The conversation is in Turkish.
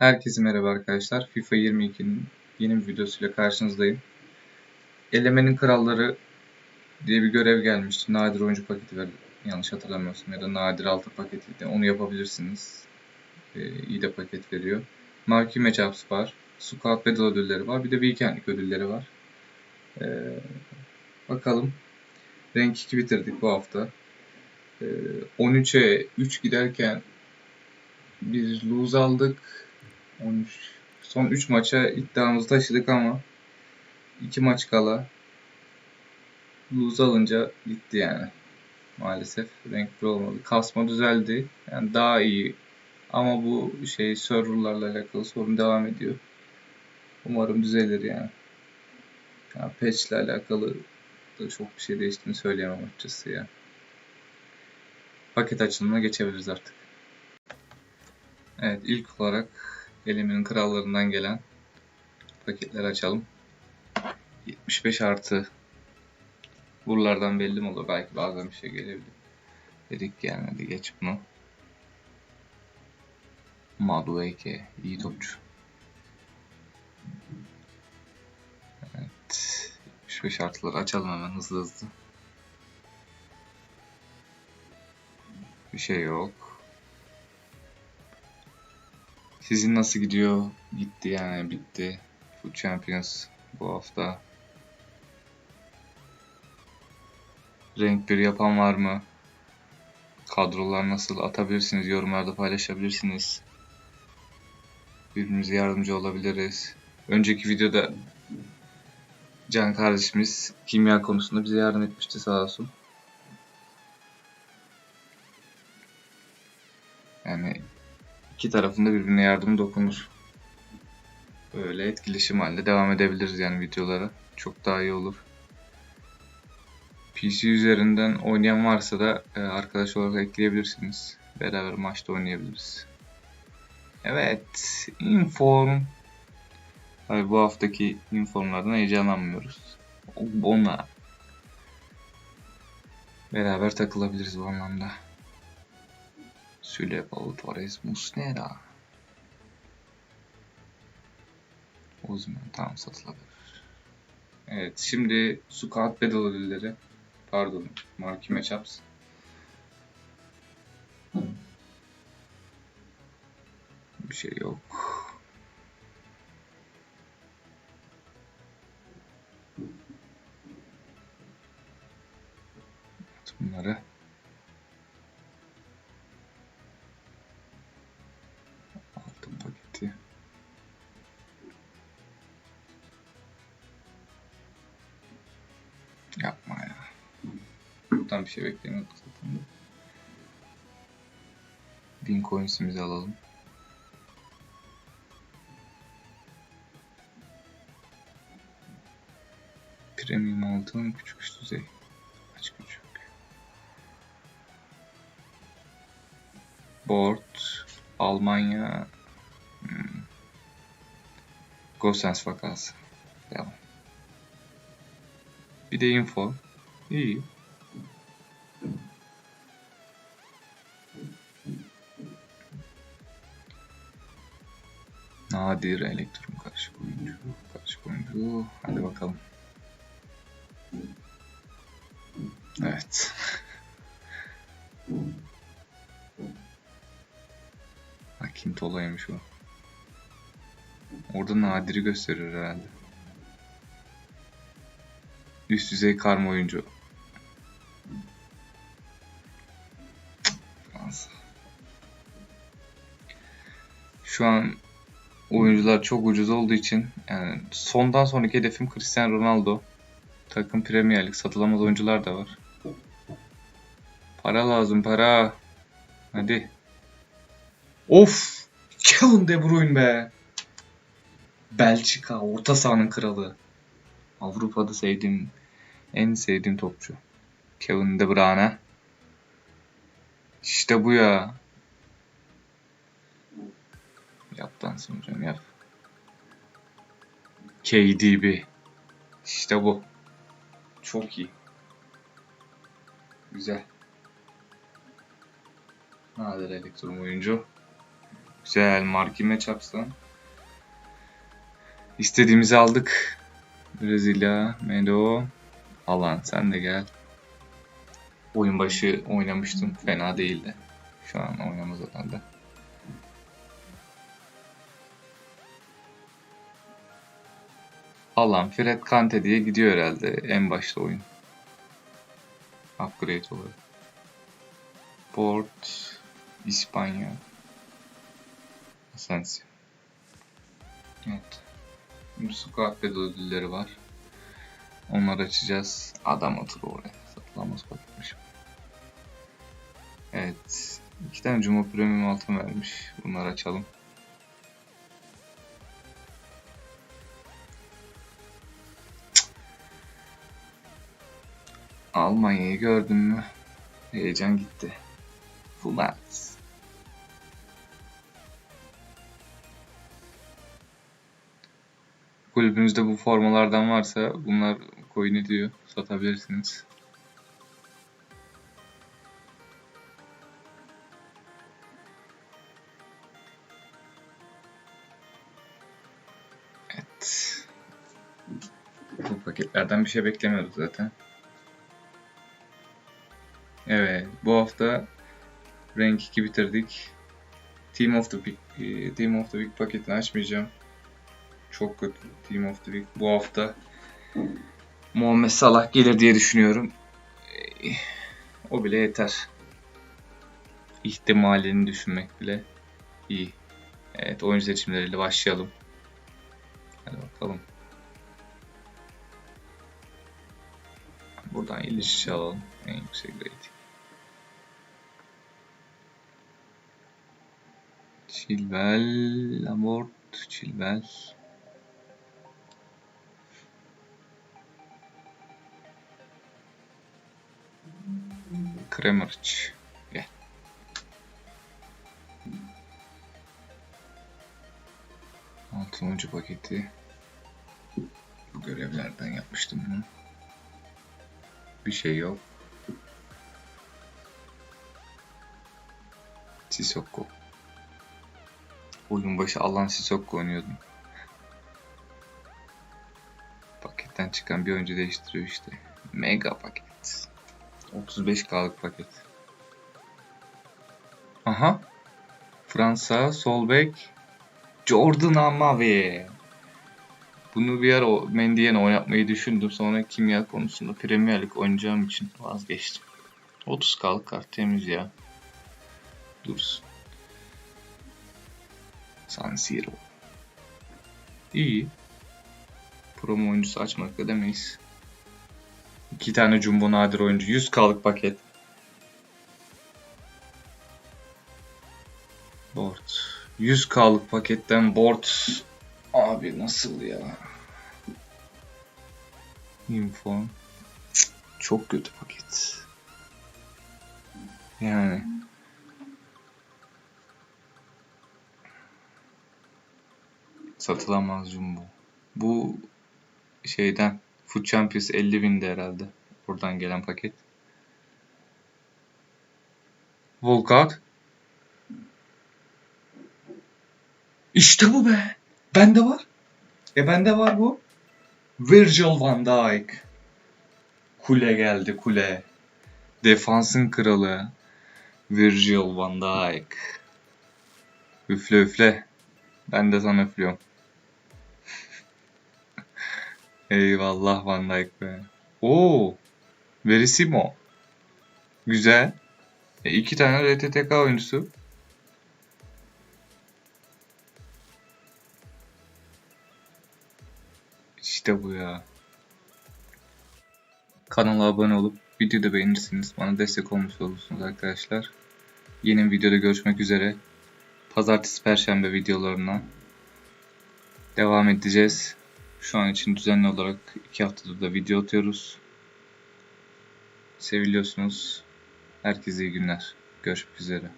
Herkese merhaba arkadaşlar. FIFA 22'nin yeni bir videosuyla karşınızdayım. Elemenin Kralları diye bir görev gelmişti. Nadir oyuncu paketi verdi. Yanlış hatırlamıyorsam ya da nadir altı paketiydi. Onu yapabilirsiniz. Ee, iyi de paket veriyor. Marquee Matchups var. Scout Battle ödülleri var. Bir de Weekend'lik ödülleri var. Ee, bakalım. Rank 2 bitirdik bu hafta. Ee, 13'e 3 giderken bir lose aldık. 13. Son 3 maça iddiamızı taşıdık ama 2 maç kala lose alınca gitti yani. Maalesef renkli olmadı. Kasma düzeldi. Yani daha iyi. Ama bu şey serverlarla alakalı sorun devam ediyor. Umarım düzelir yani. yani patch ile alakalı da çok bir şey değiştiğini söyleyemem açıkçası ya. Paket açılımına geçebiliriz artık. Evet ilk olarak Elimin krallarından gelen paketleri açalım. 75 artı buralardan belli mi olur? Belki bazen bir şey gelebilir. Dedik gelmedi. Geç bunu. Madueke. iyi topçu. Evet. 75 artıları açalım hemen hızlı hızlı. Bir şey yok. Sizin nasıl gidiyor? Gitti yani bitti. Food Champions bu hafta. Renk bir yapan var mı? Kadrolar nasıl atabilirsiniz? Yorumlarda paylaşabilirsiniz. Birbirimize yardımcı olabiliriz. Önceki videoda Can kardeşimiz kimya konusunda bize yardım etmişti sağ olsun. Yani iki tarafında birbirine yardım dokunur. Böyle etkileşim halinde devam edebiliriz yani videolara. Çok daha iyi olur. PC üzerinden oynayan varsa da e, arkadaş olarak ekleyebilirsiniz. Beraber maçta oynayabiliriz. Evet, inform. Tabii bu haftaki informlardan heyecanlanmıyoruz. Ona beraber takılabiliriz bu anlamda. Süle Torres Muslera. Uzman tamam satılabilir. Evet şimdi Scout Battle ödülleri. Pardon Marquee Matchups. Bir şey yok. Yapma ya. Buradan bir şey beklemiyorduk zaten. Bin coins'imizi alalım. Premium altın küçük üst düzey. Kaç küçük? Board, Almanya, hmm. Gosens vakası. Devam. Bir de info. İyi. Nadir elektron karışık oyuncu. Karışık oyuncu. Hadi bakalım. Evet. Hakim Tola'ymış o. Orada Nadir'i gösterir herhalde. Üst düzey karma oyuncu. Şu an oyuncular çok ucuz olduğu için yani sondan sonraki hedefim Cristiano Ronaldo. Takım Premier Lig satılamaz oyuncular da var. Para lazım para. Hadi. Of! Kevin De Bruyne be. Belçika orta sahanın kralı. Avrupa'da sevdiğim en sevdiğim topçu. Kevin De Bruyne. İşte bu ya. Yap dansın hocam yap. KDB. İşte bu. Çok iyi. Güzel. Nadir elektron oyuncu. Güzel. Marki matchups'tan. İstediğimizi aldık. Brezilya, Medo. Alan sen de gel. Oyun başı oynamıştım. Fena değildi. Şu an oynamaz herhalde. Alan Fred Kante diye gidiyor herhalde en başta oyun. Upgrade olarak. Port İspanya Asensio. Evet. Squad ödülleri var. Onları açacağız. Adam otur oraya. Satılamaz bakmış. Evet. İki tane Cuma Premium altın vermiş. Bunları açalım. Almanya'yı gördün mü? Heyecan gitti. Fumat. Kulübünüzde bu formalardan varsa bunlar coin ediyor. Satabilirsiniz. Evet. Bu paketlerden bir şey beklemiyorduk zaten. Evet, bu hafta Rank 2 bitirdik. Team of the Week, e, Team of the Week paketini açmayacağım. Çok kötü Team of the Week. Bu hafta Muhammed Salah gelir diye düşünüyorum. O bile yeter. İhtimalini düşünmek bile iyi. Evet, oyuncu seçimleriyle başlayalım. Hadi bakalım. Buradan ilişki alalım. En yüksek rating. Chilwell, Laporte, Chilwell. Kremerç. Gel. Altın paketi. Bu görevlerden yapmıştım bunu. Bir şey yok. Sissoko. Oyun başı Alan Sissoko oynuyordum. Paketten çıkan bir oyuncu değiştiriyor işte. Mega paket. 35K'lık paket. Aha. Fransa, sol bek. Jordan Amavi. Bunu bir ara Mendy'ye oynatmayı düşündüm. Sonra kimya konusunda Premier Lig oynayacağım için vazgeçtim. 30K'lık kart temiz ya. Dursun. San Siro. İyi. Promo oyuncusu açmak demeyiz. İki tane Jumbo nadir oyuncu. 100K'lık paket. Board. 100K'lık paketten board. Abi nasıl ya? Info. Cık, Çok kötü paket. Yani. Satılamaz Jumbo. Bu şeyden Food Champions 50 bindi herhalde. Buradan gelen paket. Volkout. İşte bu be. Bende var. E bende var bu. Virgil van Dijk. Kule geldi kule. Defansın kralı. Virgil van Dijk. Üfle üfle. Ben de sana üflüyorum. Eyvallah Van Dijk be. Oo. Verissimo. Güzel. E, iki tane RTTK oyuncusu. İşte bu ya. Kanala abone olup videoda beğenirsiniz. Bana destek olmuş olursunuz arkadaşlar. Yeni bir videoda görüşmek üzere. Pazartesi, Perşembe videolarına devam edeceğiz. Şu an için düzenli olarak iki haftada da video atıyoruz. Seviliyorsunuz. Herkese iyi günler. Görüşmek üzere.